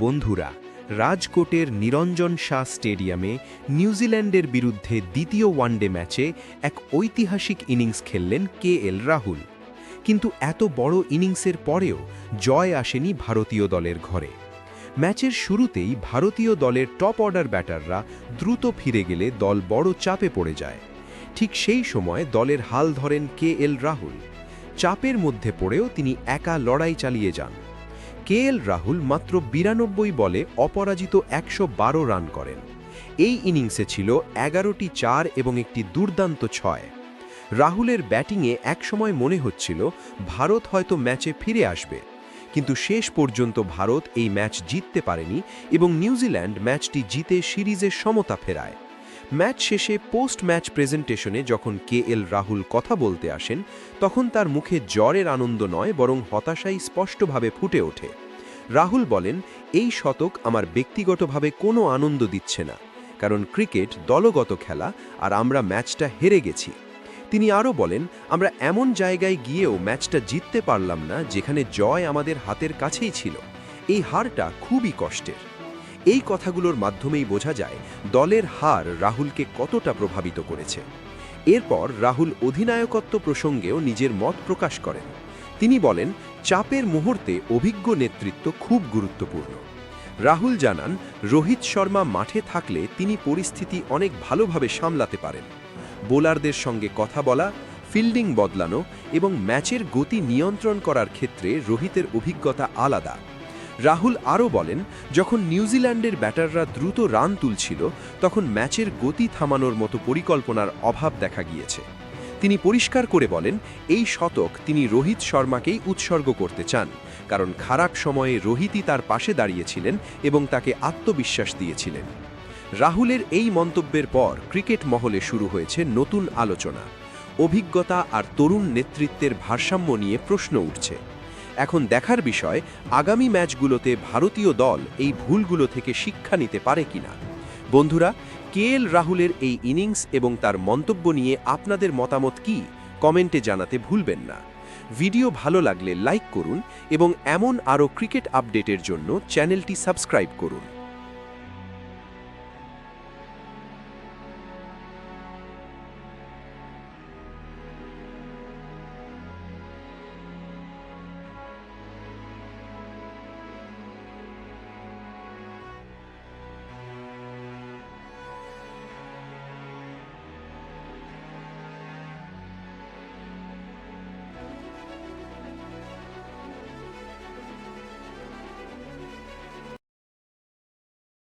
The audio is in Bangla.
বন্ধুরা, রাজকোটের নিরঞ্জন শাহ স্টেডিয়ামে নিউজিল্যান্ডের বিরুদ্ধে দ্বিতীয় ওয়ানডে ম্যাচে এক ঐতিহাসিক ইনিংস খেললেন কে এল রাহুল। কিন্তু এত বড় ইনিংসের পরেও জয় আসেনি ভারতীয় দলের ঘরে। ম্যাচের শুরুতেই ভারতীয় দলের টপ অর্ডার ব্যাটাররা দ্রুত ফিরে গেলে দল বড় চাপে পড়ে যায়। ঠিক সেই সময় দলের হাল ধরেন কে এল রাহুল। চাপের মধ্যে পড়েও তিনি একা লড়াই চালিয়ে যান। কে রাহুল মাত্র বিরানব্বই বলে অপরাজিত একশো বারো রান করেন। এই ইনিংসে ছিল এগারোটি চার এবং একটি দুর্দান্ত ছয়। রাহুলের ব্যাটিংয়ে একসময় মনে হচ্ছিল ভারত হয়তো ম্যাচে ফিরে আসবে, কিন্তু শেষ পর্যন্ত ভারত এই ম্যাচ জিততে পারেনি এবং নিউজিল্যান্ড ম্যাচটি জিতে সিরিজের সমতা ফেরায়। ম্যাচ শেষে পোস্ট ম্যাচ প্রেজেন্টেশনে যখন কে এল রাহুল কথা বলতে আসেন, তখন তার মুখে জ্বরের আনন্দ নয়, বরং হতাশাই স্পষ্টভাবে ফুটে ওঠে। রাহুল বলেন, এই শতক আমার ব্যক্তিগতভাবে কোনো আনন্দ দিচ্ছে না, কারণ ক্রিকেট দলগত খেলা আর আমরা ম্যাচটা হেরে গেছি। তিনি আরও বলেন, আমরা এমন জায়গায় গিয়েও ম্যাচটা জিততে পারলাম না, যেখানে জয় আমাদের হাতের কাছেই ছিল। এই হারটা খুবই কষ্টের। এই কথাগুলোর মাধ্যমেই বোঝা যায় দলের হার রাহুলকে কতটা প্রভাবিত করেছে। এরপর রাহুল অধিনায়কত্ব প্রসঙ্গেও নিজের মত প্রকাশ করেন। তিনি বলেন, চাপের মুহূর্তে অভিজ্ঞ নেতৃত্ব খুব গুরুত্বপূর্ণ। রাহুল জানান, রোহিত শর্মা মাঠে থাকলে তিনি পরিস্থিতি অনেক ভালোভাবে সামলাতে পারেন। বোলারদের সঙ্গে কথা বলা, ফিল্ডিং বদলানো এবং ম্যাচের গতি নিয়ন্ত্রণ করার ক্ষেত্রে রোহিতের অভিজ্ঞতা আলাদা। রাহুল আরও বলেন, যখন নিউজিল্যান্ডের ব্যাটাররা দ্রুত রান তুলছিল, তখন ম্যাচের গতি থামানোর মতো পরিকল্পনার অভাব দেখা গিয়েছে। তিনি পরিষ্কার করে বলেন, এই শতক তিনি রোহিত শর্মাকেই উৎসর্গ করতে চান, কারণ খারাপ সময়ে রোহিতই তার পাশে দাঁড়িয়েছিলেন এবং তাকে আত্মবিশ্বাস দিয়েছিলেন। রাহুলের এই মন্তব্যের পর ক্রিকেট মহলে শুরু হয়েছে নতুন আলোচনা। অভিজ্ঞতা আর তরুণ নেতৃত্বের ভারসাম্য নিয়ে প্রশ্ন উঠছে। এখন দেখার বিষয়, আগামী ম্যাচগুলোতে ভারতীয় দল এই ভুলগুলো থেকে শিক্ষা নিতে পারে কিনা। বন্ধুরা কে রাহুলের এই ইনিংস এবং তার মন্তব্য নিয়ে আপনাদের মতামত কি, কমেন্টে জানাতে ভুলবেন না। ভিডিও ভালো লাগলে লাইক করুন এবং এমন আরও ক্রিকেট আপডেটের জন্য চ্যানেলটি সাবস্ক্রাইব করুন।